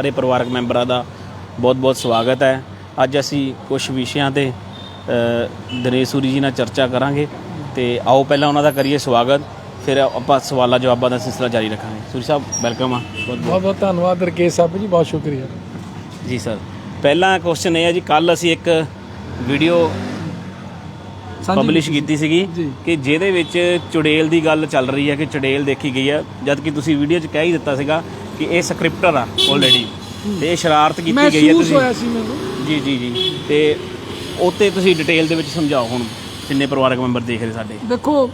ਸਾਰੇ ਪਰਿਵਾਰਕ ਮੈਂਬਰਾਂ ਦਾ ਬਹੁਤ-ਬਹੁਤ ਸਵਾਗਤ ਹੈ। ਅੱਜ ਅਸੀਂ ਕੁਝ ਵਿਸ਼ਿਆਂ ਤੇ ਦਿਨੇਸ਼ ਸੂਰੀ ਜੀ ਨਾਲ ਚਰਚਾ ਕਰਾਂਗੇ। ਤੇ ਆਓ ਪਹਿਲਾਂ ਉਹਨਾਂ ਦਾ ਕਰੀਏ ਸਵਾਗਤ ਫਿਰ ਆਪਾਂ ਸਵਾਲਾਂ ਜਵਾਬਾਂ ਦਾ ਸਿਲਸਿਲਾ ਜਾਰੀ ਰੱਖਾਂਗੇ। ਸੂਰੀ ਸਾਹਿਬ ਵੈਲਕਮ ਆ। ਬਹੁਤ ਬਹੁਤ। ਧੰਨਵਾਦ ਰਕੇਸ਼ ਸਾਹਿਬ ਜੀ ਬਹੁਤ ਸ਼ੁਕਰੀਆ। ਜੀ ਸਰ ਪਹਿਲਾ ਕੁਐਸਚਨ ਇਹ ਹੈ ਜੀ ਕੱਲ ਅਸੀਂ ਇੱਕ ਵੀਡੀਓ ਪਬਲਿਸ਼ ਕੀਤੀ ਸੀਗੀ। ਕਿ ਜਿਹਦੇ ਵਿੱਚ ਚੁੜੇਲ ਦੀ ਗੱਲ ਚੱਲ ਰਹੀ ਹੈ ਕਿ ਚੁੜੇਲ ਦੇਖੀ ਗਈ ਹੈ। ਜਦ ਕਿ ਤੁਸੀਂ ਵੀਡੀਓ 'ਚ ਕਹਿ ਹੀ ਦਿੱਤਾ ਸੀਗਾ ਕਿ ਇਹ ਸਕ੍ਰਿਪਟਰ ਆ ਆਲਰੇਡੀ ਤੇ ਇਹ ਸ਼ਰਾਰਤ ਕੀਤੀ ਗਈ ਹੈ ਮਹਿਸੂਸ ਹੋਇਆ ਸੀ ਮੈਨੂੰ। ਜੀ ਜੀ ਜੀ। ਤੇ ਉੱਤੇ ਤੁਸੀਂ ਡਿਟੇਲ ਦੇ ਵਿੱਚ ਸਮਝਾਓ ਹੁਣ ਜਿੰਨੇ ਪਰਿਵਾਰਕ ਮੈਂਬਰ ਦੇਖ ਰਹੇ ਸਾਡੇ। ਦੇਖੋ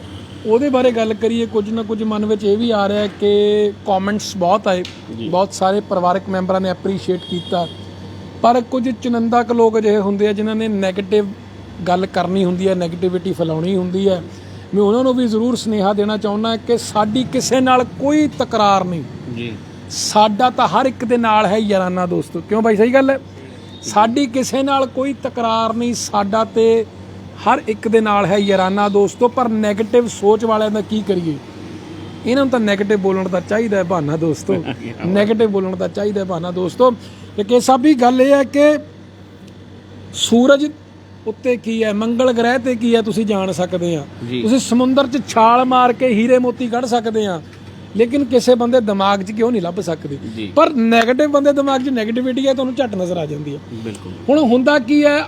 ਉਹਦੇ ਬਾਰੇ ਗੱਲ ਕਰੀਏ ਕੁਝ ਨਾ ਕੁਝ ਮਨ ਵਿੱਚ ਇਹ ਵੀ ਆ ਰਿਹਾ ਕਿ ਕਮੈਂਟਸ ਬਹੁਤ ਆਏ। ਬਹੁਤ ਸਾਰੇ ਪਰਿਵਾਰਕ ਮੈਂਬਰਾਂ ਨੇ ਐਪਰੀਸ਼ੀਏਟ ਕੀਤਾ। ਪਰ ਕੁਝ ਚੁਣੰਦਾ ਕੁ ਲੋਕ ਅਜਿਹੇ ਹੁੰਦੇ ਆ ਜਿਨ੍ਹਾਂ ਨੇ 네ਗੇਟਿਵ ਗੱਲ ਕਰਨੀ ਹੁੰਦੀ ਹੈ 네ਗੇਟਿਵਿਟੀ ਫੈਲਾਉਣੀ ਹੁੰਦੀ ਹੈ। ਮੈਂ ਉਹਨਾਂ ਨੂੰ ਵੀ ਜ਼ਰੂਰ ਸੁਨੇਹਾ ਦੇਣਾ ਚਾਹੁੰਦਾ ਕਿ ਸਾਡੀ ਕਿਸੇ ਨਾਲ ਕੋਈ ਤਕਰਾਰ ਨਹੀਂ। ਜੀ। ਸਾਡਾ ਤਾਂ ਹਰ ਇੱਕ ਦੇ ਨਾਲ ਹੈ ਯਾਰਾਨਾ ਦੋਸਤੋ। ਕਿਉਂ ਭਾਈ ਸਹੀ ਗੱਲ ਹੈ? ਸਾਡੀ ਕਿਸੇ ਨਾਲ ਕੋਈ ਤਕਰਾਰ ਨਹੀਂ ਸਾਡਾ ਤੇ ਹਰ ਇੱਕ ਦੇ ਨਾਲ ਹੈ ਯਾਰਾਨਾ ਦੋਸਤੋ। ਪਰ ਨੈਗੇਟਿਵ ਸੋਚ ਵਾਲਿਆਂ ਦਾ ਕੀ ਕਰੀਏ? ਇਹਨਾਂ ਨੂੰ ਤਾਂ ਨੈਗੇਟਿਵ ਬੋਲਣ ਦਾ ਚਾਹੀਦਾ ਹੈ ਬਹਾਨਾ ਦੋਸਤੋ। ਨੈਗੇਟਿਵ ਬੋਲਣ ਦਾ ਚਾਹੀਦਾ ਹੈ ਬਹਾਨਾ ਦੋਸਤੋ। ਤੇ ਕੇ ਸਭ ਵੀ ਗੱਲ ਇਹ ਹੈ ਕਿ ਸੂਰਜ ਉੱਤੇ ਕੀ ਹੈ ਮੰਗਲ ਗ੍ਰਹਿ ਤੇ ਕੀ ਹੈ ਤੁਸੀਂ ਜਾਣ ਸਕਦੇ ਆ ਤੁਸੀਂ ਸਮੁੰਦਰ 'ਚ ਛਾਲ ਮਾਰ ਕੇ ਹੀਰੇ ਮੋਤੀ ਕੱਢ ਸਕਦੇ ਆ ਲੇਕਿਨ ਕਿਸੇ ਬੰਦੇ ਦਿਮਾਗ 'ਚ ਕਿਉਂ ਨਹੀਂ ਲੱਭ ਸਕਦੇ। ਪਰ 네ਗੇਟਿਵ ਬੰਦੇ ਦਿਮਾਗ 'ਚ 네ਗੇਟਿਵਿਟੀ ਹੈ ਤੁਹਾਨੂੰ ਝੱਟ ਨਜ਼ਰ ਆ ਜਾਂਦੀ ਹੈ। ਬਿਲਕੁਲ। ਹੁਣ ਹੁੰਦਾ ਕੀ ਹੈ?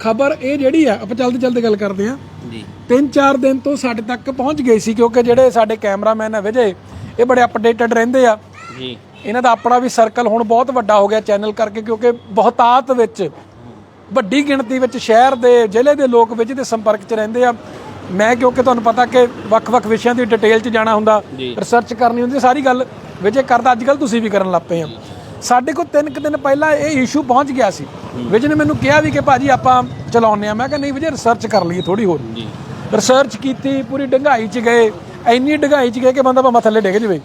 ਖਬਰ ਇਹ ਜਿਹੜੀ ਹੈ ਆਪਾਂ ਚਲਦੇ ਚਲਦੇ ਗੱਲ ਕਰਦੇ ਆ ਜੀ। ਤਿੰਨ ਚਾਰ ਦਿਨ ਤੋਂ ਸਾਡੇ ਤੱਕ ਪਹੁੰਚ ਗਈ ਸੀ ਕਿਉਂਕਿ ਜਿਹੜੇ ਸਾਡੇ ਕੈਮਰਾਮੈਨ ਆ ਵਿਜੇ ਇਹ ਬੜੇ ਅਪਡੇਟਡ ਰਹਿੰਦੇ ਆ। ਜੀ। ਇਹਨਾਂ ਦਾ ਆਪਣਾ ਵੀ ਸਰਕਲ ਹੁਣ ਬਹੁਤ ਵੱਡਾ ਹੋ ਗਿਆ ਚੈਨਲ ਕਰਕੇ ਕਿਉਂਕਿ ਬਹੁਤਾਤ ਵਿੱਚ ਵੱਡੀ ਗਿਣਤੀ ਵਿੱਚ ਸ਼ਹਿਰ ਦੇ ਜ਼ਿਲ੍ਹੇ ਦੇ ਲੋਕ ਵਿੱਚ ਦੇ ਸੰਪਰਕ 'ਚ ਰਹਿੰਦੇ ਆ। ਮੈਂ ਕਿਉਂਕਿ ਤੁਹਾਨੂੰ ਪਤਾ ਕਿ ਵੱਖ-ਵੱਖ ਵਿਸ਼ਿਆਂ ਦੀ ਡਿਟੇਲ 'ਚ ਜਾਣਾ ਹੁੰਦਾ। ਰਿਸਰਚ ਕਰਨੀ ਹੁੰਦੀ ਸਾਰੀ ਗੱਲ ਵਿਜੇ ਕਰਦਾ ਅੱਜ ਕੱਲ ਤੁਸੀਂ ਵੀ ਕਰਨ ਲੱਗ ਪਏ ਆ ਸਾਡੇ ਕੋਲ ਤਿੰਨ ਕੁ ਦਿਨ ਪਹਿਲਾਂ ਇਹ ਇਸ਼ੂ ਪਹੁੰਚ ਗਿਆ ਸੀ। ਵਿਜੇ ਨੇ ਮੈਨੂੰ ਕਿਹਾ ਵੀ ਕਿ ਭਾਜੀ ਆਪਾਂ ਚਲਾਉਂਦੇ ਆ ਮੈਂ ਕਿਹਾ ਨਹੀਂ ਵਿਜੇ ਰਿਸਰਚ ਕਰ ਲਈਏ ਥੋੜੀ ਹੋਰ। ਜੀ। ਰਿਸਰਚ ਕੀਤੀ ਪੂਰੀ ਡੰਗਾਈ 'ਚ ਗਏ। ਇੰਨੀ ਡੰਗਾਈ 'ਚ ਗਏ ਕਿ ਬੰਦਾ ਭਾਵੇਂ ਥੱਲੇ ਡਿੱਗ ਜਵੇ।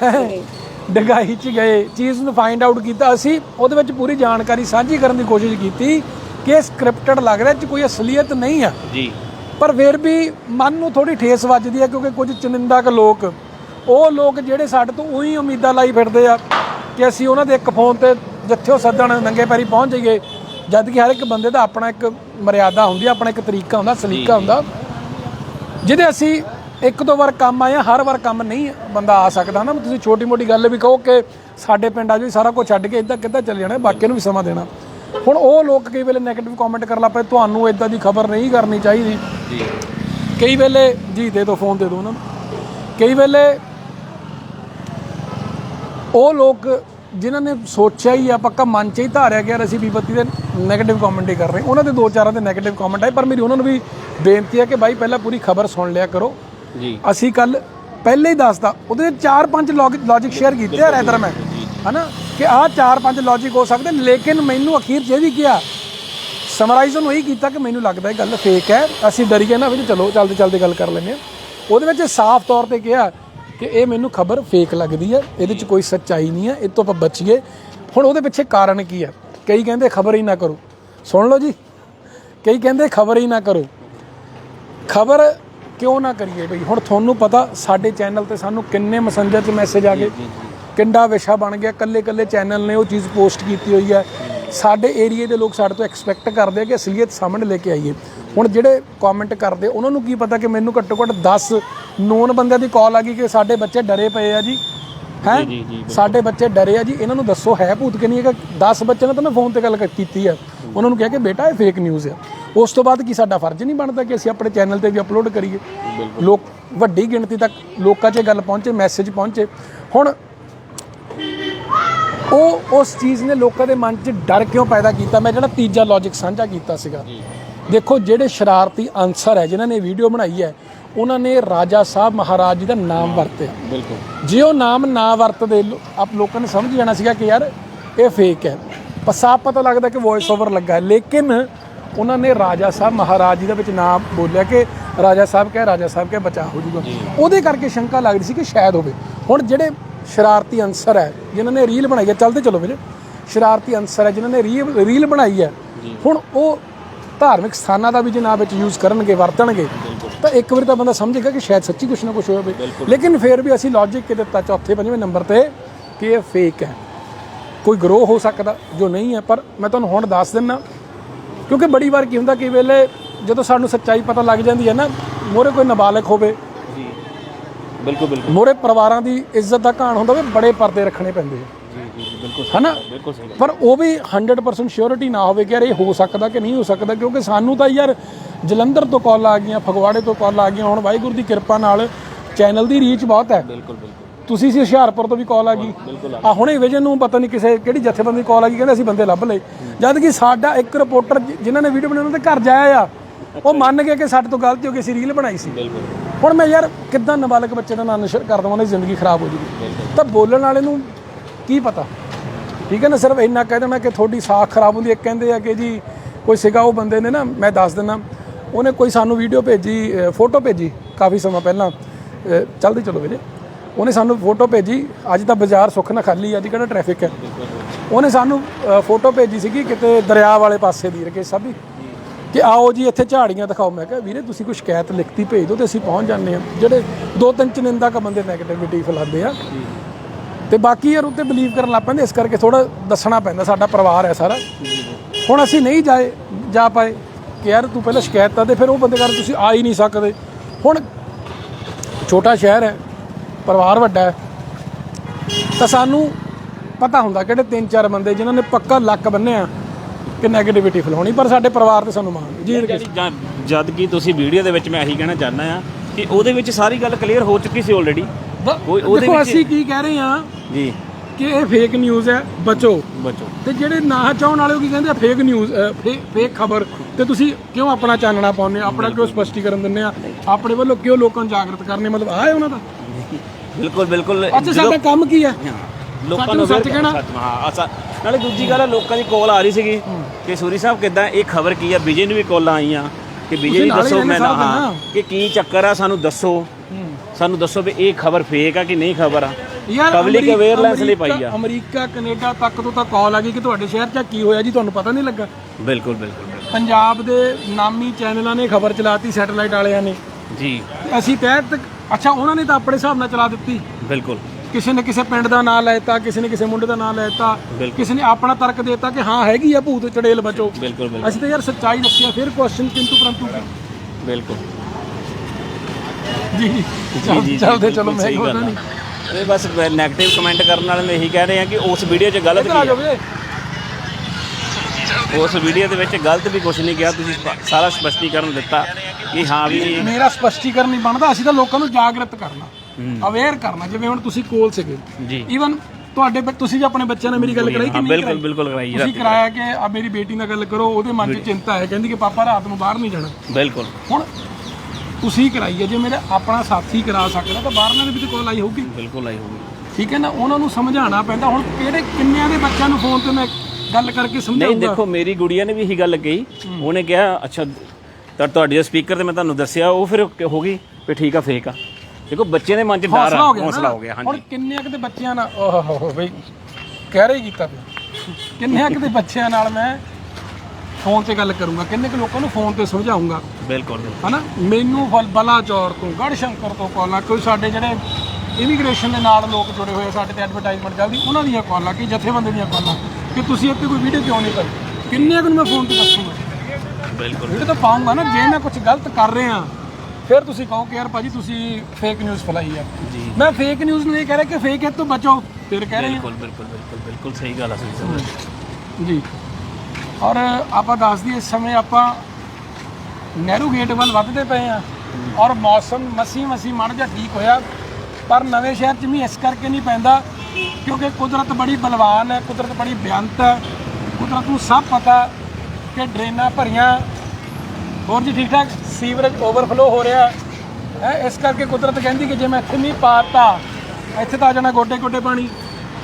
ਡੰਗਾਈ 'ਚ ਗਏ ਚੀਜ਼ ਨੂੰ ਫਾਈਂਡ ਆਊਟ ਕੀਤਾ। ਅਸੀਂ ਉਹਦੇ ਵਿੱਚ ਪੂਰੀ ਜਾਣਕਾਰੀ ਸਾਂਝੀ ਕਰਨ ਦੀ ਕੋਸ਼ਿਸ਼ ਕੀਤੀ ਕਿ ਸਕ੍ਰਿਪਟਡ ਲੱਗ ਰਿਹਾ ਇਹ 'ਚ ਕੋਈ ਅਸਲੀਅਤ ਨਹੀਂ ਆ। ਜੀ। ਪਰ ਫਿਰ ਵੀ ਮਨ ਨੂੰ ਥੋੜੀ ਠੇਸ ਵੱਜਦੀ ਹੈ ਕਿਉਂਕਿ ਕੁਝ ਚੁਣਿੰਦਾ ਕੁ ਲੋਕ, ਉਹ ਲੋਕ ਜਿਹੜੇ ਸਾਡੇ ਤੋਂ ਉਹੀ ਉਮੀਦਾਂ ਲਾਈ ਫਿਰਦੇ ਆ ਕਿ ਅਸੀਂ ਉਹਨਾਂ ਦੇ ਇੱਕ ਫੋਨ ਤੇ ਜਿੱਥੇ ਸੱਦਣ ਨੰਗੇ ਪੈਰੀ ਪਹੁੰਚ ਜਾਈਏ ਜਦ ਕਿ ਹਰ ਇੱਕ ਬੰਦੇ ਦਾ ਆਪਣਾ ਇੱਕ ਮਰਿਆਦਾ ਹੁੰਦੀ ਆ, ਆਪਣਾ ਇੱਕ ਤਰੀਕਾ ਹੁੰਦਾ, ਸਲੀਕਾ ਹੁੰਦਾ। ਜਿਹਦੇ ਅਸੀਂ ਇੱਕ ਦੋ ਵਾਰ ਕੰਮ ਆਏ ਆ, ਹਰ ਵਾਰ ਕੰਮ ਨਹੀਂ ਬੰਦਾ ਆ ਸਕਦਾ ਨਾ। ਤੁਸੀਂ ਛੋਟੀ ਮੋਟੀ ਗੱਲ ਵੀ ਕਹੋ ਕਿ ਸਾਡੇ ਪਿੰਡ ਆ ਜੀ ਸਾਰਾ ਕੁਝ ਛੱਡ ਕੇ ਇੱਦਾਂ ਕਿੱਦਾਂ ਚੱਲ ਜਾਣਾ ਬਾਕੀ ਨੂੰ ਵੀ ਸਮਾਂ ਦੇਣਾ। ਹੁਣ ਉਹ ਲੋਕ ਕਈ ਵੇਲੇ ਨੈਗੇਟਿਵ ਕਮੈਂਟ ਕਰ ਲੱਗ ਪਏ ਤੁਹਾਨੂੰ ਇਦਾਂ ਦੀ ਖਬਰ ਨਹੀਂ ਕਰਨੀ ਚਾਹੀਦੀ। ਜੀ। ਕਈ ਵੇਲੇ ਜੀ ਦੇ ਦੋ ਫੋਨ ਦੇ ਦੋ ਉਹਨਾਂ ਨੂੰ। ਕਈ ਵੇਲੇ ਉਹ ਲੋਕ ਜਿਨ੍ਹਾਂ ਨੇ ਸੋਚਿਆ ਹੀ ਆ ਪੱਕਾ ਮਨ ਚ ਹੀ ਧਾਰਿਆ ਕਿ ਯਾਰ ਅਸੀਂ ਬੀਬਤੀ ਦੇ ਨੈਗੇਟਿਵ ਕਮੈਂਟ ਹੀ ਕਰ ਰਹੇ ਉਹਨਾਂ ਦੇ ਦੋ ਚਾਰਾਂ ਦੇ ਨੈਗੇਟਿਵ ਕਮੈਂਟ ਆਏ ਪਰ ਮੇਰੀ ਉਹਨਾਂ ਨੂੰ ਵੀ ਬੇਨਤੀ ਹੈ ਕਿ ਬਾਈ ਪਹਿਲਾਂ ਪੂਰੀ ਖਬਰ ਸੁਣ ਲਿਆ ਕਰੋ। ਜੀ। ਅਸੀਂ ਕੱਲ ਪਹਿਲੇ ਹੀ ਦੱਸਦਾ ਉਹਦੇ ਚਾਰ ਪੰਜ ਲੌਜਿਕ ਸ਼ੇਅਰ ਕੀਤੇ ਆ ਰੈਦਰ ਮੈਂ ਹਨਾ? ਕਿ ਆਹ ਚਾਰ ਪੰਜ ਲੌਜੀਕ ਹੋ ਸਕਦੇ ਨੇ, ਲੇਕਿਨ ਮੈਨੂੰ ਅਖੀਰ 'ਚ ਇਹ ਵੀ ਕਿਹਾ ਸਮਰਾਈਜ਼ ਉਹਨੂੰ ਇਹ ਕੀਤਾ ਕਿ ਮੈਨੂੰ ਲੱਗਦਾ ਇਹ ਗੱਲ ਫੇਕ ਹੈ ਅਸੀਂ ਡਰੀਏ ਨਾ ਵੀ ਚਲੋ ਚੱਲਦੇ ਚੱਲਦੇ ਗੱਲ ਕਰ ਲੈਂਦੇ ਹਾਂ। ਉਹਦੇ ਵਿੱਚ ਸਾਫ਼ ਤੌਰ ਤੇ ਕਿਹਾ ਕਿ ਇਹ ਮੈਨੂੰ ਖਬਰ ਫੇਕ ਲੱਗਦੀ ਹੈ ਇਹਦੇ 'ਚ ਕੋਈ ਸੱਚਾਈ ਨਹੀਂ ਹੈ ਇਹ ਤੋਂ ਆਪਾਂ ਬਚੀਏ। ਹੁਣ ਉਹਦੇ ਪਿੱਛੇ ਕਾਰਨ ਕੀ ਹੈ? ਕਈ ਕਹਿੰਦੇ ਖਬਰ ਹੀ ਨਾ ਕਰੋ। ਸੁਣ ਲਓ ਜੀ ਕਈ ਕਹਿੰਦੇ ਖਬਰ ਹੀ ਨਾ ਕਰੋ। ਖਬਰ ਕਿਉਂ ਨਾ ਕਰੀਏ ਬਈ? ਹੁਣ ਤੁਹਾਨੂੰ ਪਤਾ ਸਾਡੇ ਚੈਨਲ ਤੇ ਸਾਨੂੰ ਕਿੰਨੇ ਮੈਸੇਂਜਰ 'ਚ ਮੈਸੇਜ ਆ ਗਏ। ਕਿੰਡਾ ਵਿਸ਼ਾ ਬਣ ਗਿਆ ਕੱਲੇ ਕੱਲੇ ਚੈਨਲ ਨੇ ਉਹ ਚੀਜ਼ ਪੋਸਟ ਕੀਤੀ ਹੋਈ ਹੈ। ਸਾਡੇ ਏਰੀਏ ਦੇ ਲੋਕ ਸਾਡੇ ਤੋਂ ਐਕਸਪੈਕਟ ਕਰਦੇ ਆ ਕਿ ਅਸਲੀਅਤ ਸਾਹਮਣੇ ਲੈ ਕੇ ਆਈਏ। ਹੁਣ ਜਿਹੜੇ ਕਮੈਂਟ ਕਰਦੇ ਉਹਨਾਂ ਨੂੰ ਕੀ ਪਤਾ ਕਿ ਮੈਨੂੰ ਘੱਟੋ ਘੱਟ 10 ਨੋਨ ਬੰਦਿਆਂ ਦੀ ਕਾਲ ਆ ਗਈ ਕਿ ਸਾਡੇ ਬੱਚੇ ਡਰੇ ਪਏ ਆ ਜੀ। ਹੈ? ਸਾਡੇ ਬੱਚੇ ਡਰੇ ਆ ਜੀ। ਇਹਨਾਂ ਨੂੰ ਦੱਸੋ ਹੈ ਭੂਤ ਕਿ ਨਹੀਂ ਹੈਗਾ? 10 ਬੱਚਿਆਂ ਨਾਲ ਤਾਂ ਮੈਂ ਫੋਨ ਤੇ ਗੱਲ ਕੀਤੀ ਆ। ਉਹਨਾਂ ਨੂੰ ਕਿਹਾ ਕਿ ਬੇਟਾ ਇਹ ਫੇਕ ਨਿਊਜ਼ ਆ। ਉਸ ਤੋਂ ਬਾਅਦ ਕੀ ਸਾਡਾ ਫਰਜ਼ ਨਹੀਂ ਬਣਦਾ ਕਿ ਅਸੀਂ ਆਪਣੇ ਚੈਨਲ ਤੇ ਵੀ ਅਪਲੋਡ ਕਰੀਏ? ਲੋਕ ਵੱਡੀ ਗਿਣਤੀ ਤੱਕ ਲੋਕਾਂ 'ਚ ਇਹ ਗੱਲ ਪਹੁੰਚੇ ਮੈਸੇਜ ਪਹੁੰਚੇ। ਹੁਣ ਉਹ ਉਸ ਚੀਜ਼ ਨੇ ਲੋਕਾਂ ਦੇ ਮਨ 'ਚ ਡਰ ਕਿਉਂ ਪੈਦਾ ਕੀਤਾ? ਮੈਂ ਜਿਹੜਾ ਤੀਜਾ ਲੌਜੀਕ ਸਾਂਝਾ ਕੀਤਾ ਸੀਗਾ। ਦੇਖੋ ਜਿਹੜੇ ਸ਼ਰਾਰਤੀ ਅਨਸਰ ਹੈ ਜਿਨ੍ਹਾਂ ਨੇ ਵੀਡੀਓ ਬਣਾਈ ਹੈ ਉਹਨਾਂ ਨੇ ਰਾਜਾ ਸਾਹਿਬ ਮਹਾਰਾਜ ਜੀ ਦਾ ਨਾਮ ਵਰਤਿਆ। ਬਿਲਕੁਲ। ਜੇ ਉਹ ਨਾਮ ਨਾ ਵਰਤਦੇ ਆਪ ਲੋਕਾਂ ਨੇ ਸਮਝ ਜਾਣਾ ਸੀਗਾ ਕਿ ਯਾਰ ਇਹ ਫੇਕ ਹੈ। ਪਰ ਸਾਫ਼ ਪਤਾ ਲੱਗਦਾ ਕਿ ਵੌਇਸ ਓਵਰ ਲੱਗਾ ਹੈ। ਲੇਕਿਨ ਉਹਨਾਂ ਨੇ ਰਾਜਾ ਸਾਹਿਬ ਮਹਾਰਾਜ ਜੀ ਦਾ ਵਿੱਚ ਨਾਮ ਬੋਲਿਆ ਕਿ ਰਾਜਾ ਸਾਹਿਬ ਕਹੇ ਰਾਜਾ ਸਾਹਿਬ ਕਹੇ ਬਚਾ ਹੋ ਜੂਗਾ। ਉਹਦੇ ਕਰਕੇ ਸ਼ੰਕਾ ਲੱਗਦੀ ਸੀ ਕਿ ਸ਼ਾਇਦ ਹੋਵੇ। ਹੁਣ ਜਿਹੜੇ ਸ਼ਰਾਰਤੀ ਅਨਸਰ ਹੈ ਜਿਨ੍ਹਾਂ ਨੇ ਰੀਲ ਬਣਾਈ ਹੈ। ਚੱਲਦੇ ਚਲੋ ਵੀਰੇ। ਸ਼ਰਾਰਤੀ ਅਨਸਰ ਹੈ ਜਿਨ੍ਹਾਂ ਨੇ ਰੀਲ ਰੀਲ ਬਣਾਈ ਹੈ। ਹੁਣ ਉਹ ਧਾਰਮਿਕ ਸਥਾਨਾਂ ਦਾ ਵੀ ਜੇ ਨਾਂ ਵਿੱਚ ਯੂਜ਼ ਕਰਨਗੇ ਵਰਤਣਗੇ ਤਾਂ ਇੱਕ ਵਾਰੀ ਤਾਂ ਬੰਦਾ ਸਮਝੇਗਾ ਕਿ ਸ਼ਾਇਦ ਸੱਚੀ ਕੁਛ ਨਾ ਕੁਛ ਹੋਵੇ। ਲੇਕਿਨ ਫਿਰ ਵੀ ਅਸੀਂ ਲੌਜੀਕ ਕਿ ਦਿੱਤਾ ਚੌਥੇ ਪੰਜਵੇਂ ਨੰਬਰ ਤੇ ਕਿ ਇਹ ਫੇਕ ਹੈ। ਕੋਈ ਗਰੋ ਹੋ ਸਕਦਾ ਜੋ ਨਹੀਂ ਹੈ ਪਰ ਮੈਂ ਤੁਹਾਨੂੰ ਹੁਣ ਦੱਸ ਦਿੰਨਾ ਕਿਉਂਕਿ ਬੜੀ ਵਾਰ ਕੀ ਹੁੰਦਾ ਕਈ ਵੇਲੇ ਜਦੋਂ ਸਾਨੂੰ ਸੱਚਾਈ ਪਤਾ ਲੱਗ ਜਾਂਦੀ ਹੈ ਨਾ ਮੋਰੇ ਕੋਈ ਨਾਬਾਲਗ ਹੋਵੇ ਬਿਲਕੁਲ ਬਿਲਕੁਲ। ਮੋਰੇ ਪਰਿਵਾਰਾਂ ਦੀ ਇੱਜ਼ਤ ਦਾ ਘਾਣ ਹੁੰਦਾ ਵੀ ਬੜੇ ਪਰਦੇ ਰੱਖਣੇ ਪੈਂਦੇ ਆ। ਜੀ ਜੀ ਬਿਲਕੁਲ ਹਨਾ? ਬਿਲਕੁਲ ਸਹੀ ਪਰ ਉਹ ਵੀ 100% ਸ਼ੋਰਿਟੀ ਨਾ ਹੋਵੇ ਕਿ ਯਾਰ ਇਹ ਹੋ ਸਕਦਾ ਕਿ ਨਹੀਂ ਹੋ ਸਕਦਾ ਕਿਉਂਕਿ ਸਾਨੂੰ ਤਾਂ ਯਾਰ ਜਲੰਧਰ ਤੋਂ ਕਾਲ ਆ ਗਈਆਂ ਫਗਵਾੜੇ ਤੋਂ ਕਾਲ ਆ ਗਈਆਂ ਹੁਣ ਵਾਹਿਗੁਰੂ ਦੀ ਕਿਰਪਾ ਨਾਲ ਚੈਨਲ ਦੀ ਰੀਚ ਬਹੁਤ ਹੈ। ਬਿਲਕੁਲ ਬਿਲਕੁਲ। ਤੁਸੀਂ ਸੀ ਹੁਸ਼ਿਆਰਪੁਰ ਤੋਂ ਵੀ ਕਾਲ ਆ ਗਈ। ਆ ਹੁਣੇ ਵਿਜਨ ਨੂੰ ਪਤਾ ਨਹੀਂ ਕਿਸੇ ਕਿਹੜੀ ਜਥੇਬੰਦੀ ਕਾਲ ਆ ਗਈ ਕਹਿੰਦੇ ਅਸੀਂ ਬੰਦੇ ਲੱਭ ਲਏ। ਜਦ ਕਿ ਸਾਡਾ ਇੱਕ ਰਿਪੋਰਟਰ ਜਿਨ੍ਹਾਂ ਨੇ ਵੀਡੀਓ ਬਣਾਈ ਉਹਨਾਂ ਦੇ ਘਰ ਜਾਇਆ ਆ ਉਹ ਮੰਨ ਗਏ ਕਿ ਸਾਡੇ ਤੋਂ ਗਲਤੀ ਹੋ ਗਈ ਅਸੀਂ ਰੀਲ ਬਣਾਈ ਸੀ। ਬਿਲਕੁਲ। ਹੁਣ ਮੈਂ ਯਾਰ ਕਿੱਦਾਂ ਨਾਬਾਲਗ ਬੱਚੇ ਦਾ ਨਾਂ ਨਸ਼ਰ ਕਰ ਦਵਾਂ ਉਹਦੀ ਜ਼ਿੰਦਗੀ ਖਰਾਬ ਹੋ ਜੂਗੀ। ਤਾਂ ਬੋਲਣ ਵਾਲੇ ਨੂੰ ਕੀ ਪਤਾ? ਠੀਕ ਹੈ ਨਾ ਸਿਰਫ ਇੰਨਾ ਕਹਿ ਦੇਣਾ ਕਿ ਤੁਹਾਡੀ ਸਾਖ ਖਰਾਬ ਹੁੰਦੀ ਹੈ। ਕਹਿੰਦੇ ਆ ਕਿ ਜੀ ਕੋਈ ਸੀਗਾ ਉਹ ਬੰਦੇ ਨੇ ਨਾ ਮੈਂ ਦੱਸ ਦਿੰਦਾ। ਉਹਨੇ ਕੋਈ ਸਾਨੂੰ ਵੀਡੀਓ ਭੇਜੀ ਫੋਟੋ ਭੇਜੀ ਕਾਫੀ ਸਮਾਂ ਪਹਿਲਾਂ। ਚਲਦੀ ਚਲੋ ਵੀਰੇ। ਉਹਨੇ ਸਾਨੂੰ ਫੋਟੋ ਭੇਜੀ ਅੱਜ ਤਾਂ ਬਾਜ਼ਾਰ ਸੁੱਖ ਨਾਲ ਖਾਲੀ ਅੱਜ ਕਿਹੜਾ ਟ੍ਰੈਫਿਕ ਹੈ। ਉਹਨੇ ਸਾਨੂੰ ਫੋਟੋ ਭੇਜੀ ਸੀਗੀ ਕਿਤੇ ਦਰਿਆ ਵਾਲੇ ਪਾਸੇ ਦੀ ਰਕੇ ਸਾਬੀ ਕਿ ਆਓ ਜੀ ਇੱਥੇ ਝਾੜੀਆਂ ਦਿਖਾਓ। ਮੈਂ ਕਿਹਾ ਵੀਰੇ ਤੁਸੀਂ ਕੋਈ ਸ਼ਿਕਾਇਤ ਲਿਖਤੀ ਭੇਜ ਦਿਓ ਤੇ ਅਸੀਂ ਪਹੁੰਚ ਜਾਂਦੇ ਹਾਂ। ਜਿਹੜੇ ਦੋ ਤਿੰਨ ਚਨਿੰਦਾ ਕ ਬੰਦੇ ਨੈਗੇਟਿਵਿਟੀ ਫੈਲਾਉਂਦੇ ਆ। ਤੇ ਬਾਕੀ ਯਾਰ ਉੱਤੇ ਬਲੀਵ ਕਰਨ ਲੱਗ ਪੈਂਦੇ ਇਸ ਕਰਕੇ ਥੋੜਾ ਦੱਸਣਾ ਪੈਂਦਾ ਸਾਡਾ ਪਰਿਵਾਰ ਹੈ ਸਾਰਾ। ਹੁਣ ਅਸੀਂ ਨਹੀਂ ਜਾਏ ਜਾ ਪਾਏ ਕਿ ਯਾਰ ਤੂੰ ਪਹਿਲਾਂ ਸ਼ਿਕਾਇਤ ਤਾਂ ਦੇ ਫਿਰ ਉਹ ਬੰਦੇ ਕਰ ਤੁਸੀਂ ਆ ਹੀ ਨਹੀਂ ਸਕਦੇ। ਹੁਣ ਛੋਟਾ ਸ਼ਹਿਰ ਹੈ ਪਰਿਵਾਰ ਵੱਡਾ ਹੈ ਤਾਂ ਸਾਨੂੰ ਪਤਾ ਹੁੰਦਾ ਕਿਹੜੇ ਤਿੰਨ ਚਾਰ ਬੰਦੇ ਜਿਨ੍ਹਾਂ ਨੇ ਪੱਕਾ ਲੱਕ ਬੰਨਿਆ। ਕਿ ਨੈਗੇਟਿਵਿਟੀ ਫੈਲਾਉਣੀ ਪਰ ਸਾਡੇ ਪਰਿਵਾਰ ਤੇ ਸਾਨੂੰ ਮਾਣ ਜੀ ਜਦ ਕਿ ਤੁਸੀਂ ਵੀਡੀਓ ਦੇ ਵਿੱਚ ਮੈਂ ਇਹੀ ਕਹਿਣਾ ਚਾਹੁੰਦਾ ਆ ਕਿ ਉਹਦੇ ਵਿੱਚ ਸਾਰੀ ਗੱਲ ਕਲੀਅਰ ਹੋ ਚੁੱਕੀ ਸੀ ਆਲਰੇਡੀ ਕੋਈ ਉਹਦੇ ਵਿੱਚ- ਅਸੀਂ ਕੀ ਕਹਿ ਰਹੇ ਹਾਂ ਜੀ। ਕਿ ਇਹ ਫੇਕ ਨਿਊਜ਼ ਹੈ ਬਚੋ। ਬੱਚੋ। ਤੇ ਜਿਹੜੇ ਨਾ ਚਾਹਣ ਵਾਲੇ ਉਹ ਕੀ ਕਹਿੰਦੇ ਆ? ਫੇਕ ਨਿਊਜ਼ ਫੇਕ ਖਬਰ। ਤੇ ਤੁਸੀਂ ਕਿਉਂ ਆਪਣਾ ਚਾਨਣਾ ਪਾਉਂਦੇ ਹੋ? ਆਪਣਾ ਕਿਉਂ ਸਪਸ਼ਟੀਕਰਨ ਦਿੰਦੇ ਆ? ਆਪਣੇ ਵੱਲੋਂ ਕਿਉਂ ਲੋਕਾਂ ਨੂੰ ਜਾਗਰਤ ਕਰਨੇ? ਮਤਲਬ ਹੈ ਉਹਨਾਂ ਦਾ। ਬਿਲਕੁਲ ਬਿਲਕੁਲ। ਅੱਛਾ ਸਾਡਾ ਕੰਮ ਕੀ ਹੈ? ਲੋਕਾਂ ਨੂੰ ਸੱਚ ਕਹਿਣਾ। ਹਾਂ ਅੱਛਾ ਨਾਲੇ ਦੂਜੀ ਗੱਲ ਲੋਕਾਂ ਦੀ ਕਾਲ ਆ ਰਹੀ ਸੀਗੀ। ਕਿ ਸੂਰੀ ਸਾਹਿਬ ਕਿਦਾਂ ਇਹ ਖਬਰ ਕੀ ਆ? ਵਿਜੇ ਨੂੰ ਵੀ ਕਾਲਾਂ ਆਈਆਂ ਕਿ ਵਿਜੇ ਜੀ ਦੱਸੋ ਮੈਂ ਨਾ ਹਾਂ ਕਿ ਕੀ ਚੱਕਰ ਆ? ਸਾਨੂੰ ਦੱਸੋ। ਸਾਨੂੰ ਦੱਸੋ ਵੀ ਇਹ ਖਬਰ ਫੇਕ ਆ ਕਿ ਨਹੀਂ ਖਬਰ ਆ? ਪਬਲਿਕ ਅਵੇਅਰਨੈਸ ਲਈ ਪਾਈ ਆ। ਅਮਰੀਕਾ ਕੈਨੇਡਾ ਤੱਕ ਤੋਂ ਤਾਂ ਕਾਲ ਆ ਗਈ ਕਿ ਤੁਹਾਡੇ ਸ਼ਹਿਰ 'ਚ ਕੀ ਹੋਇਆ ਜੀ ਤੁਹਾਨੂੰ ਪਤਾ ਨਹੀਂ ਲੱਗਾ? ਬਿਲਕੁਲ ਬਿਲਕੁਲ। ਪੰਜਾਬ ਦੇ ਨਾਮੀ ਚੈਨਲਾਂ ਨੇ ਖਬਰ ਚਲਾਤੀ ਸੈਟੇਲਾਈਟ ਵਾਲਿਆਂ ਨੇ। ਜੀ। ਅਸੀਂ ਤਹਿਤ ਅੱਛਾ ਉਹਨਾਂ ਨੇ ਤਾਂ ਆਪਣੇ ਹਿਸਾਬ ਨਾਲ ਚਲਾ ਦਿੱਤੀ। ਬਿਲਕੁਲ। ਕਿਸੇ ਨੇ ਕਿਸੇ ਪਿੰਡ ਦਾ ਨਾਂ ਲੈਤਾ ਕਿਸੇ ਨੇ ਕਿਸੇ ਮੁੰਡੇ ਦਾ ਨਾਂ ਲੈਤਾ। ਕਿਸੇ ਨੇ ਆਪਣਾ ਤਰਕ ਦੇਤਾ ਕਿ ਹਾਂ ਹੈਗੀ ਆ ਭੂਤ ਚੜੇਲ ਬਚੋ ਬਿਲਕੁਲ ਬਿਲਕੁਲ ਅਸੀਂ ਤਾਂ ਯਾਰ ਸੱਚਾਈ ਦੱਸਿਆ ਫਿਰ ਕੁਐਸਚਨ ਕਿੰਤੂ ਪਰੰਤੂ ਕੀ? ਬਿਲਕੁਲ ਜੀ ਜੀ ਚੱਲ- ਜੀ ਚੱਲਦੇ ਚਲੋ ਮੈਂ ਆ। ਨਹੀਂ ਇਹ ਬਸ 네ਗੇਟਿਵ ਕਮੈਂਟ ਕਰਨ ਵਾਲੇ ਨੇ ਇਹੀ ਕਹਿ ਰਹੇ ਆ ਕਿ ਉਸ ਵੀਡੀਓ 'ਚ ਗਲਤ ਵੀਰੇ ਆ। ਉਸ ਵੀਡੀਓ ਦੇ ਵਿੱਚ ਗਲਤ ਵੀ ਕੁਝ ਨਹੀਂ ਕਿਹਾ ਤੁਸੀਂ ਸਾਰਾ ਸਪਸ਼ਟੀਕਰਨ ਦਿੱਤਾ ਕਿ ਹਾਂ ਵੀ ਮੇਰਾ ਸਪਸ਼ਟੀਕਰਨ ਨਹੀਂ ਬਣਦਾ ਅਸੀਂ ਤਾਂ ਲੋਕਾਂ ਨੂੰ ਜਾਗਰਤ ਕਰਨਾ ਅਵੇਅਰ ਕਰਨਾ ਜਿਵੇਂ ਹੁਣ ਤੁਸੀਂ ਕੋਲ ਸੀਗੇ। ਜੀ। ਈਵਨ ਤੁਹਾਡੇ ਬੱਚ- ਤੁਸੀਂ ਵੀ ਆਪਣੇ ਬੱਚਿਆਂ ਨਾਲ ਮੇਰੀ ਗੱਲ ਕਰਾਈ ਕਿ ਹਾਂ ਨਹੀਂ ਬਿਲਕੁਲ ਕਰਾਈ? ਬਿਲਕੁਲ ਕਰਾਈ ਤੁਸੀਂ ਕਰਾਇਆ ਕਿ ਆ ਮੇਰੀ ਬੇਟੀ ਨਾਲ ਗੱਲ ਕਰੋ ਉਹਦੇ ਮਨ 'ਚ ਚਿੰਤਾ ਹੈ ਕਹਿੰਦੀ ਕਿ ਪਾਪਾ ਰਾਤ ਨੂੰ ਬਾਹਰ ਨਹੀਂ ਜਾਣਾ। ਬਿਲਕੁਲ। ਹੁਣ ਤੁਸੀਂ ਕਰਾਈ ਹੈ ਜੇ ਮੇਰਾ ਆਪਣਾ ਸਾਥੀ ਕਰਾ ਸਕਦਾ ਤਾਂ ਬਾਹਰਲਾਂ ਦੇ ਵੀ ਤਾਂ ਕਾਲ ਆਈ ਹੋਊਗੀ। ਬਿਲਕੁਲ ਆਈ ਹੋਗੀ ਠੀਕ ਹੈ ਨਾ? ਉਹਨਾਂ ਨੂੰ ਸਮਝਾਉਣਾ ਪੈਂਦਾ। ਹੁਣ ਕਿਹੜੇ ਕਿੰਨਿਆਂ ਦੇ ਬੱਚਿਆਂ ਨੂੰ ਫੋਨ ਤੇ ਮੈਂ ਗੱਲ ਕਰਕੇ ਨਹੀਂ ਸਮਝਾਉਂਗਾ ਦੇਖੋ ਮੇਰੀ ਗੁੜੀਆ ਨੇ ਵੀ ਇਹੀ ਗੱਲ ਕਹੀ। ਉਹਨੇ ਕਿਹਾ ਅੱਛਾ ਤਾਂ ਤੁਹਾਡੇ ਸਪੀਕਰ ਤੇ ਮੈਂ ਤੁਹਾਨੂੰ ਦੱਸਿਆ ਉਹ ਫਿਰ ਹੋ ਗਈ ਵੀ ਠੀਕ ਆ ਫੇਕ ਆ। ਦੇਖੋ ਬੱਚੇ ਦੇ ਮਨ 'ਚ ਡਰ ਹੌਸਲਾ ਹੋ ਗਿਆ ਹੌਸਲਾ। ਹੋ ਗਿਆ ਹੁਣ ਹਾਂਜੀ ਕਿੰਨਿਆਂ ਕਿਤੇ ਬੱਚਿਆਂ ਨਾਲ ਓਹ ਬਈ ਕਹਿ ਰਹੀ ਕੀਤਾ ਪਿਆ ਕਿੰਨਿਆਂ ਕਿਤੇ ਬੱਚਿਆਂ ਨਾਲ ਮੈਂ ਫੋਨ ਤੇ ਗੱਲ ਕਰੂੰਗਾ ਕਿੰਨੇ ਕੁ ਲੋਕਾਂ ਨੂੰ ਫੋਨ ਤੇ ਸਮਝਾਉਂਗਾ ਬਿਲਕੁਲ। ਹਨਾ? ਮੈਨੂੰ ਬਲਾਚੌਰ ਤੋਂ ਗੜ ਸ਼ੰਕਰ ਤੋਂ ਕਾਲਾਂ ਕੋਈ ਸਾਡੇ ਜਿਹੜੇ ਇਮੀਗ੍ਰੇਸ਼ਨ ਦੇ ਨਾਲ ਲੋਕ ਜੁੜੇ ਹੋਏ ਸਾਡੇ ਤੇ ਐਡਵਰਟਾਈਜ਼ਮੈਂਟ ਚੱਲਦੀ ਉਹਨਾਂ ਦੀਆਂ ਕਾਲਾਂ ਕਿ ਜਥੇਬੰਦੀ ਦੀਆਂ ਕਾਲਾਂ ਕਿ ਤੁਸੀਂ ਇੱਥੇ ਕੋਈ ਵੀਡੀਓ ਕਿਉਂ ਨਹੀਂ ਪਾਈ? ਕਿੰਨੇ ਕੁ ਨੂੰ ਮੈਂ ਫੋਨ ਤੇ ਦੱਸੂਗਾ? ਬਿਲਕੁਲ ਵੀਡੀਓ ਤਾਂ ਪਾਉਂਗਾ ਨਾ ਜੇ ਮੈਂ ਕੁਝ ਗਲਤ ਕਰ ਰਿਹਾ ਫਿਰ ਤੁਸੀਂ ਕਹੋ ਕਿ ਯਾਰ ਭਾਜੀ ਤੁਸੀਂ ਫੇਕ ਨਿਊਜ਼ ਫੈਲਾਈ ਆ। ਜੀ। ਮੈਂ ਫੇਕ ਨਿਊਜ਼ ਨੂੰ ਇਹ ਕਹਿ ਰਿਹਾ ਕਿ ਫੇਕ ਹੈ ਤੋਂ ਬਚੋ ਫਿਰ ਕਹਿ ਰਹੇ ਬਿਲਕੁਲ ਬਿਲਕੁਲ ਬਿਲਕੁਲ ਬਿਲਕੁਲ ਸਹੀ ਗੱਲ ਆ ਸਹੀ ਜੀ। ਔਰ ਆਪਾਂ ਦੱਸ ਦਈਏ ਇਸ ਸਮੇਂ ਆਪਾਂ ਨਹਿਰੂ ਗੇਟ ਵੱਲ ਵੱਧਦੇ ਪਏ ਆ ਔਰ ਮੌਸਮ ਮਸੀ ਮਸੀ ਮੜ ਜਾ ਠੀਕ ਹੋਇਆ ਪਰ ਨਵੇਂ ਸ਼ਹਿਰ ਚ ਵੀ ਇਸ ਕਰਕੇ ਨਹੀਂ ਪੈਂਦਾ ਕਿਉਂਕਿ ਕੁਦਰਤ ਬੜੀ ਬਲਵਾਨ ਹੈ ਕੁਦਰਤ ਬੜੀ ਬਿਆੰਤ ਹੈ। ਕੁਦਰਤ ਨੂੰ ਸਭ ਪਤਾ ਕਿ ਡਰੇਨਾਂ ਭਰੀਆਂ ਹੋਰ ਜੀ ਠੀਕ ਠਾਕ? ਸੀਵਰੇਜ ਓਵਰਫਲੋ ਹੋ ਰਿਹਾ ਹੈ। ਇਸ ਕਰਕੇ ਕੁਦਰਤ ਕਹਿੰਦੀ ਕਿ ਜੇ ਮੈਂ ਇੱਥੇ ਮੀਂਹ ਪਾਤਾ ਇੱਥੇ ਤਾਂ ਆ ਜਾਣਾ ਗੋਡੇ ਗੋਡੇ ਪਾਣੀ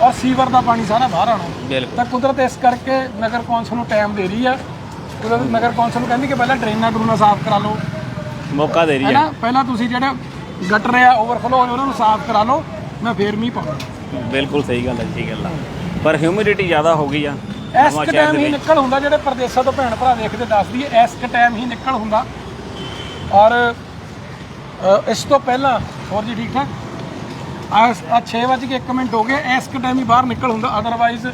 ਔਰ ਸੀਵਰ ਦਾ ਪਾਣੀ ਸਾਰਾ ਬਾਹਰ ਬਿਲਕੁਲ। ਤਾਂ ਕੁਦਰਤ ਇਸ ਕਰਕੇ ਨਗਰ ਕੌਂਸਲ ਨੂੰ ਟਾਈਮ ਦੇ ਰਹੀ ਆ ਕੁਦਰਤ ਨਗਰ ਕੌਂਸਲ ਨੂੰ ਕਹਿੰਦੀ ਕਿ ਪਹਿਲਾਂ ਡਰੇਨਾਂ ਡਰੂਨਾਂ ਸਾਫ਼ ਕਰਾ ਲਓ। ਮੌਕਾ ਦੇ ਰਹੀ ਹੈ। ਪਹਿਲਾਂ ਤੁਸੀਂ ਜਿਹੜੇ ਗਟਰ ਆ ਓਵਰਫਲੋ ਹੋਏ ਉਹਨਾਂ ਨੂੰ ਸਾਫ਼ ਕਰਾ ਲਓ। ਮੈਂ ਫੇਰ ਮੀਂਹ ਪਾਉਂਗਾ ਬਿਲਕੁਲ ਸਹੀ ਗੱਲ ਹੈ ਸਹੀ ਗੱਲ ਆ। ਪਰ ਹਿਊਮਿਡਿਟੀ ਜ਼ਿਆਦਾ ਹੋ ਗਈ ਆ। ਇਸ ਟਾਈਮ ਹੀ। ਨਿਕਲ ਹੁੰਦਾ ਜਿਹੜੇ ਪ੍ਰਦੇਸ਼ਾਂ ਤੋਂ ਭੈਣ ਭਰਾ ਦੇਖਦੇ ਦੱਸਦੀ ਹੈ ਇਸ ਟਾਈਮ ਹੀ ਨਿਕਲ ਹੁੰਦਾ। ਔਰ ਅ, ਇਸ ਤੋਂ ਪਹਿਲਾਂ ਹੋਰ ਜੀ ਠੀਕ ਠਾਕ? ਆ 6 ਵਜੇ ਕੇ 1 ਮਿੰਟ ਹੋ ਗਏ ਇਸ ਟਾਈਮ ਹੀ ਬਾਹਰ ਨਿਕਲ ਹੁੰਦਾ। ਅਦਰਵਾਈਜ਼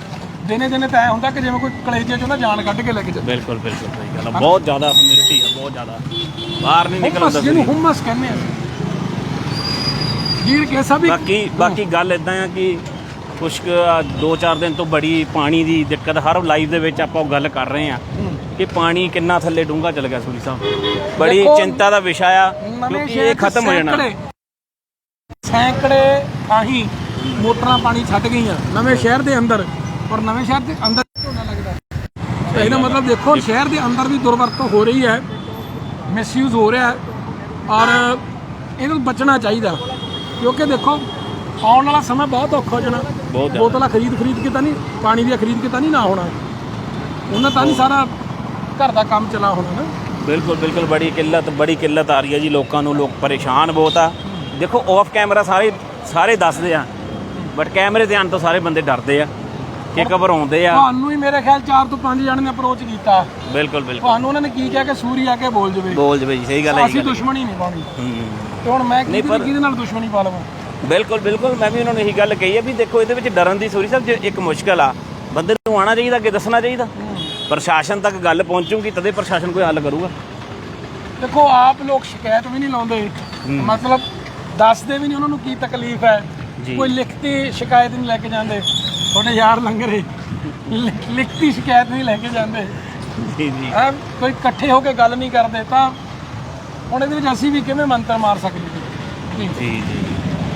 ਦਿਨੇ ਦਿਨੇ ਤਾਂ ਐ ਹੁੰਦਾ ਕਿ ਜਿਵੇਂ ਕੋਈ ਕਲੇਜੇ ਚੋਂ ਨਾ ਜਾਨ ਕੱਢ ਕੇ ਲੈ ਕੇ ਜਾਂਦਾ। ਬਿਲਕੁਲ ਬਿਲਕੁਲ ਸਹੀ ਗੱਲ ਆ। ਬਹੁਤ ਜ਼ਿਆਦਾ ਹਿਊਮਿਡਿਟੀ ਆ ਬਹੁਤ ਜ਼ਿਆਦਾ। ਬਾਹਰ ਨਹੀਂ ਨਿਕਲ ਹੁਮਸ ਹੁੰਦਾ ਜਿਹਨੂੰ ਸਰੀਰ। ਹੁਮਸ ਕਹਿੰਦੇ ਆ। ਜੀਰ ਕੈਸਾ ਵੀ ਬਾਕੀ ਬਾਕੀ ਗੱਲ ਇਦਾਂ ਆ ਕਿ ਕੁਛ ਕੁ ਆ ਦੋ ਚਾਰ ਦਿਨ ਤੋਂ ਬੜੀ ਪਾਣੀ ਦੀ ਦਿੱਕਤ ਹਰ ਲਾਈਵ ਦੇ ਵਿੱਚ ਆਪਾਂ ਉਹ ਗੱਲ ਕਰ ਰਹੇ ਆ ਕਿ ਪਾਣੀ ਕਿੰਨਾ ਥੱਲੇ ਡੂੰਘਾ ਚਲ ਗਿਆ ਸੂਰੀ ਸਾਹਿਬ। ਬੜੀ ਚਿੰਤਾ ਦਾ ਵਿਸ਼ਾ ਆ ਕਿਉਂਕਿ ਇਹ ਖਤਮ ਹੋ ਜਾਣਾ। ਸੈਂਕੜੇ- ਥਾਹੀਂ ਮੋਟਰਾਂ ਪਾਣੀ ਛੱਡ ਗਈਆਂ ਨਵੇਂ ਸ਼ਹਿਰ ਦੇ ਅੰਦਰ। ਔਰ ਨਵੇਂ ਸ਼ਹਿਰ ਦੇ ਅੰਦਰ ਝੋਨਾ ਲੱਗਦਾ। ਇਹਦਾ ਮਤਲਬ ਦੇਖੋ ਸ਼ਹਿਰ ਦੇ ਅੰਦਰ ਵੀ ਦੁਰਵਰਤੋਂ ਹੋ ਰਹੀ ਹੈ ਮਿਸਯੂਜ਼ ਹੋ ਰਿਹਾ ਔਰ ਇਹਨੂੰ ਬਚਣਾ ਚਾਹੀਦਾ। ਕਿਉਂਕਿ ਦੇਖੋ ਆਉਣ ਵਾਲਾ ਸਮਾਂ ਬਹੁਤ ਔਖਾ ਹੋ ਜਾਣਾ। ਬਹੁਤ ਜ਼ਿਆਦਾ। ਬੋਤਲਾਂ ਖਰੀਦ ਖਰੀਦ ਕੇ ਤਾਂ ਨਹੀਂ ਪਾਣੀ ਦੀਆਂ ਖਰੀਦ ਕੇ ਤਾਂ ਨਹੀਂ ਨਾ ਹੋਣਾ। ਉਹਨਾਂ ਤਾਂ ਨਹੀਂ ਸਾਰਾ ਘਰ ਦਾ ਕੰਮ ਚਲਾ ਹੋਣਾ ਨਾ। ਬਿਲਕੁਲ ਬਿਲਕੁਲ ਬੜੀ ਕਿੱਲਤ ਬੜੀ ਕਿੱਲਤ ਆ ਰਹੀ ਹੈ ਜੀ ਲੋਕਾਂ ਨੂੰ ਲੋਕ ਪਰੇਸ਼ਾਨ ਬਹੁਤ ਆ। ਦੇਖੋ ਆਫ ਕੈਮਰਾ ਸਾਰੇ ਸਾਰੇ ਦੱਸਦੇ ਆ ਬਟ ਕੈਮਰੇ ਤੇ ਆਉਣ ਤੋਂ ਸਾਰੇ ਬੰਦੇ ਡਰਦੇ ਆ ਕਿ ਘਬਰਾਉਂਦੇ ਆ। ਤੁਹਾਨੂੰ ਹੀ ਮੇਰੇ ਖਿਆਲ 4 ਤੋਂ 5 ਜਣੇ ਨੇ ਅਪਰੋਚ ਕੀਤਾ। ਬਿਲਕੁਲ ਬਿਲਕੁਲ। ਤੁਹਾਨੂੰ ਉਹਨਾਂ ਨੇ ਕੀ ਕਿਹਾ ਕਿ ਸੂਰੀ ਆ ਕੇ ਬੋਲ ਜਵੇ? ਬੋਲ ਜਵੇ ਜੀ ਸਹੀ ਗੱਲ ਹੈ ਜੀ ਅਸੀਂ ਦੁਸ਼ਮਣੀ ਨਹੀਂ ਪਾਉਣੀ ਹੂੰ। ਤੇ ਹੁਣ ਮੈਂ ਕਿਹਦੇ ਨਾਲ ਦੁਸ਼ਮਣੀ ਪਾ ਲਵਾਂ? ਬਿਲਕੁਲ ਬਿਲਕੁਲ। ਮੈਂ ਵੀ ਉਹਨਾਂ ਨੂੰ ਇਹੀ ਗੱਲ ਕਹੀ ਹੈ ਵੀ ਦੇਖੋ ਇਹਦੇ ਵਿੱਚ ਡਰਨ ਦੀ ਸੋਰੀ ਸਾਹਿਬ ਜੇ ਇੱਕ ਮੁਸ਼ਕਲ ਆ ਬੰਦੇ ਨੂੰ ਆਉਣਾ ਚਾਹੀਦਾ ਅੱਗੇ ਦੱਸਣਾ ਚਾਹੀਦਾ। ਪ੍ਰਸ਼ਾਸਨ ਤੱਕ ਗੱਲ ਪਹੁੰਚੂਗੀ ਤਦੇ ਪ੍ਰਸ਼ਾਸਨ ਕੋਈ ਹੱਲ ਕਰੂਗਾ। ਦੇਖੋ ਆਪ ਲੋਕ ਸ਼ਿਕਾਇਤ ਵੀ ਨਹੀਂ ਲਾਉਂਦੇ। ਮਤਲਬ ਦੱਸਦੇ ਵੀ ਨਹੀਂ ਉਹਨਾਂ ਨੂੰ ਕੀ ਤਕਲੀਫ ਹੈ। ਕੋਈ ਲਿਖਤੀ ਸ਼ਿਕਾਇਤ ਨਹੀਂ ਲੈ ਕੇ ਜਾਂਦੇ। ਤੁਹਾਡੇ ਯਾਰ ਲੰਗਰੇ। ਲਿਖ- ਲਿਖਤੀ ਸ਼ਿਕਾਇਤ ਨਹੀਂ ਲੈ ਕੇ ਜਾਂਦੇ। ਜੀ ਜੀ। ਐ ਕੋਈ ਇਕੱਠੇ ਹੋ ਕੇ ਗੱਲ ਨਹੀਂ ਕਰਦੇ ਤਾਂ ਹੁਣ ਇਹਦੇ ਵਿੱਚ ਅਸੀਂ ਵੀ ਕਿਵੇਂ ਮੰਤਰ ਮਾਰ ਸਕਦੇ? ਜੀ ਜੀ।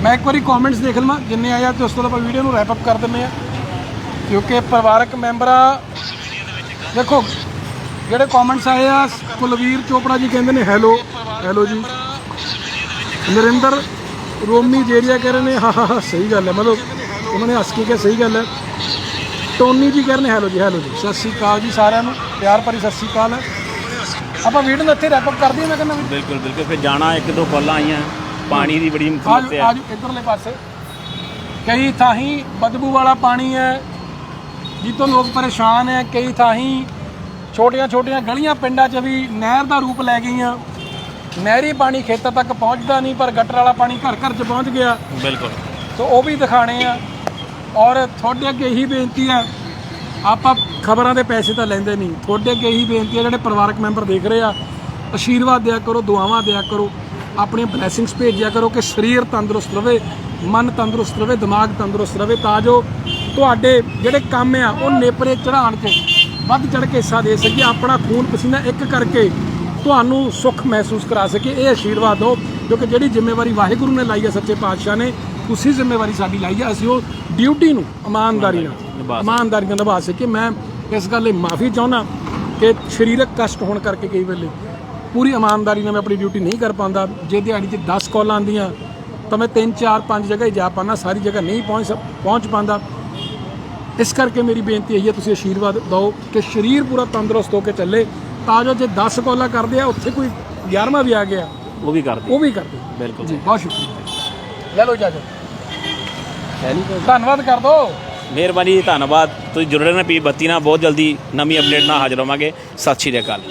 ਮੈਂ ਇੱਕ ਵਾਰੀ ਕਮੈਂਟਸ ਦੇਖ ਲਵਾਂ, ਜਿੰਨੇ ਆਇਆ ਤੇ ਉਸ ਤੋਂ ਬਾਅਦ ਆਪਾਂ ਵੀਡੀਓ ਨੂੰ ਰੈਪ ਅਪ ਕਰ ਦਿੰਦੇ ਆ। ਕਿਉਂਕਿ ਪਰਿਵਾਰਕ ਮੈਂਬਰਾਂ ਦੇਖੋ, ਜਿਹੜੇ ਕਮੈਂਟਸ ਆਏ ਆ, ਕੁਲਵੀਰ ਚੋਪੜਾ ਜੀ ਕਹਿੰਦੇ ਨੇ ਹੈਲੋ ਹੈਲੋ ਜੀ। ਨਰਿੰਦਰ ਰੋਮੀ ਜੇਰੀਆ ਕਹਿ ਰਹੇ ਨੇ, ਹਾਂ ਹਾਂ ਹਾਂ, ਸਹੀ ਗੱਲ ਹੈ। ਮਤਲਬ ਉਹਨਾਂ ਨੇ ਹੱਸ ਕੇ ਕਿਹਾ, ਸਹੀ ਗੱਲ ਹੈ। ਟੋਨੀ ਜੀ ਕਹਿ ਰਹੇ ਨੇ ਹੈਲੋ ਜੀ ਹੈਲੋ ਜੀ। ਸਤਿ ਸ਼੍ਰੀ ਅਕਾਲ ਜੀ ਸਾਰਿਆਂ ਨੂੰ, ਪਿਆਰ ਭਰੀ ਸਤਿ ਸ਼੍ਰੀ ਅਕਾਲ। ਹੈ ਆਪਾਂ ਵੀਡੀਓ ਨੂੰ ਇੱਥੇ ਰੈਪ ਅਪ ਕਰ ਦਈਏ, ਮੈਂ ਕਹਿੰਦਾ ਬਿਲਕੁਲ ਬਿਲਕੁਲ। ਫਿਰ ਜਾਣਾ ਇੱਕ ਦੋ ਕਾਲਾਂ ਆਈਆਂ। ਪਾਣੀ ਦੀ ਬੜੀ ਸਮੱਸਿਆ ਆਜੋ ਇਧਰਲੇ ਪਾਸੇ। ਕਈ ਥਾਹੀਂ ਬਦਬੂ ਵਾਲਾ ਪਾਣੀ ਹੈ ਜਿੱਤੋਂ ਲੋਕ ਪਰੇਸ਼ਾਨ ਹੈ ਕਈ ਥਾਹੀਂ ਛੋਟੀਆਂ ਛੋਟੀਆਂ ਗਲੀਆਂ ਪਿੰਡਾਂ 'ਚ ਵੀ ਨਹਿਰ ਦਾ ਰੂਪ ਲੈ ਗਈਆਂ। ਨਹਿਰੀ ਪਾਣੀ ਖੇਤਾਂ ਤੱਕ ਪਹੁੰਚਦਾ ਨਹੀਂ ਪਰ ਗਟਰ ਵਾਲਾ ਪਾਣੀ ਘਰ ਘਰ 'ਚ ਪਹੁੰਚ ਗਿਆ। ਬਿਲਕੁਲ। ਸੋ ਉਹ ਵੀ ਦਿਖਾਣੇ ਆ। ਔਰ ਤੁਹਾਡੇ ਅੱਗੇ ਇਹੀ ਬੇਨਤੀ ਹੈ ਆਪਾਂ ਖਬਰਾਂ ਦੇ ਪੈਸੇ ਤਾਂ ਲੈਂਦੇ ਨਹੀਂ। ਤੁਹਾਡੇ ਅੱਗੇ ਇਹੀ ਬੇਨਤੀ ਹੈ ਜਿਹੜੇ ਪਰਿਵਾਰਕ ਮੈਂਬਰ ਦੇਖ ਰਹੇ ਆ ਆਸ਼ੀਰਵਾਦ ਦਿਆ ਕਰੋ ਦੁਆਵਾਂ ਦਿਆ ਕਰੋ। ਆਪਣੀਆਂ ਬਲੇਸਿੰਗਸ ਭੇਜਿਆ ਕਰੋ ਕਿ ਸਰੀਰ ਤੰਦਰੁਸਤ ਰਵੇ ਮਨ ਤੰਦਰੁਸਤ ਰਵੇ ਦਿਮਾਗ ਤੰਦਰੁਸਤ ਰਵੇ ਤਾਂ ਜੋ ਤੁਹਾਡੇ ਜਿਹੜੇ ਕੰਮ ਆ ਉਹ ਨੇਪਰੇ ਚੜਾਉਣ 'ਚ ਵੱਧ ਚੜ ਕੇ ਹਿੱਸਾ ਦੇ ਸਕੀਏ ਆਪਣਾ ਖੂਨ ਪਸੀਨਾ ਇੱਕ ਕਰਕੇ ਤੁਹਾਨੂੰ ਸੁੱਖ ਮਹਿਸੂਸ ਕਰਾ ਸਕੇ ਇਹ ਆਸ਼ੀਰਵਾਦ ਦਿਓ ਕਿਉਂਕਿ ਜਿਹੜੀ ਜ਼ਿੰਮੇਵਾਰੀ ਵਾਹਿਗੁਰੂ ਨੇ ਲਾਈ ਹੈ ਸੱਚੇ ਪਾਤਸ਼ਾਹ ਨੇ ਉਸੇ ਜ਼ਿੰਮੇਵਾਰੀ ਸਾਡੀ ਲਾਈ ਹੈ ਅਸੀਂ ਉਹ ਡਿਊਟੀ ਨੂੰ ਇਮਾਨਦਾਰੀ ਨਾਲ ਇਮਾਨਦਾਰੀ ਨਾਲ ਨਿਭਾ ਸਕੇ ਮੈਂ ਇਸ ਗੱਲ ਲਈ ਮਾਫੀ ਚਾਹੁੰਦਾ ਕਿ ਸਰੀਰਕ ਕਸ਼ਟ ਹੋਣ ਕਰਕੇ ਕਈ ਵੇਲੇ ਪੂਰੀ ਇਮਾਨਦਾਰੀ ਨਾਲ ਮੈਂ ਆਪਣੀ ਡਿਊਟੀ ਨਹੀਂ ਕਰ ਪਾਉਂਦਾ। ਜੇ ਦਿਹਾੜੀ 'ਚ 10 ਕਾਲਾਂ ਆਉਂਦੀਆਂ ਤਾਂ ਮੈਂ 3 4 5 ਜਗ੍ਹਾ ਹੀ ਜਾ ਪਾਉਂਦਾ ਸਾਰੀ ਜਗ੍ਹਾ ਨਹੀਂ ਪਹੁੰਚ ਪਹੁੰਚ ਪਾਉਂਦਾ। ਇਸ ਕਰਕੇ ਮੇਰੀ ਬੇਨਤੀ ਹੈ ਤੁਸੀਂ ਆਸ਼ੀਰਵਾਦ ਦਿਓ ਕਿ ਸਰੀਰ ਪੂਰਾ ਤੰਦਰੁਸਤ ਹੋ ਕੇ ਚੱਲੇ। ਤਾਂ ਜੋ ਜੇ 10 ਕਾਲਾਂ ਕਰਦੇ ਆ ਉੱਥੇ ਕੋਈ 11ਵਾਂ ਵੀ ਆ ਗਿਆ। ਉਹ ਵੀ ਕਰਦੇ। ਉਹ ਵੀ ਕਰਦੇ। ਬਿਲਕੁਲ। ਜੀ ਬਹੁਤ ਸ਼ੁਕਰੀਆ। ਲੈ ਲਓ ਨਹੀਂ ਧੰਨਵਾਦ ਕਰ ਦੋ। ਮਿਹਰਬਾਨੀ ਧੰਨਵਾਦ। ਤੁਸੀਂ ਜੁੜੇ ਰਹਿਣਾ ਪੀ ਬੱਤੀ ਨਾਲ। ਬਹੁਤ ਜਲਦੀ ਨਵੀਂ ਅਪਡੇਟ ਨਾਲ ਹਾਜ਼ਰ ਹੋਵਾਂਗੇ। ਸਤਿ ਸ਼੍ਰੀ ਅਕਾਲ।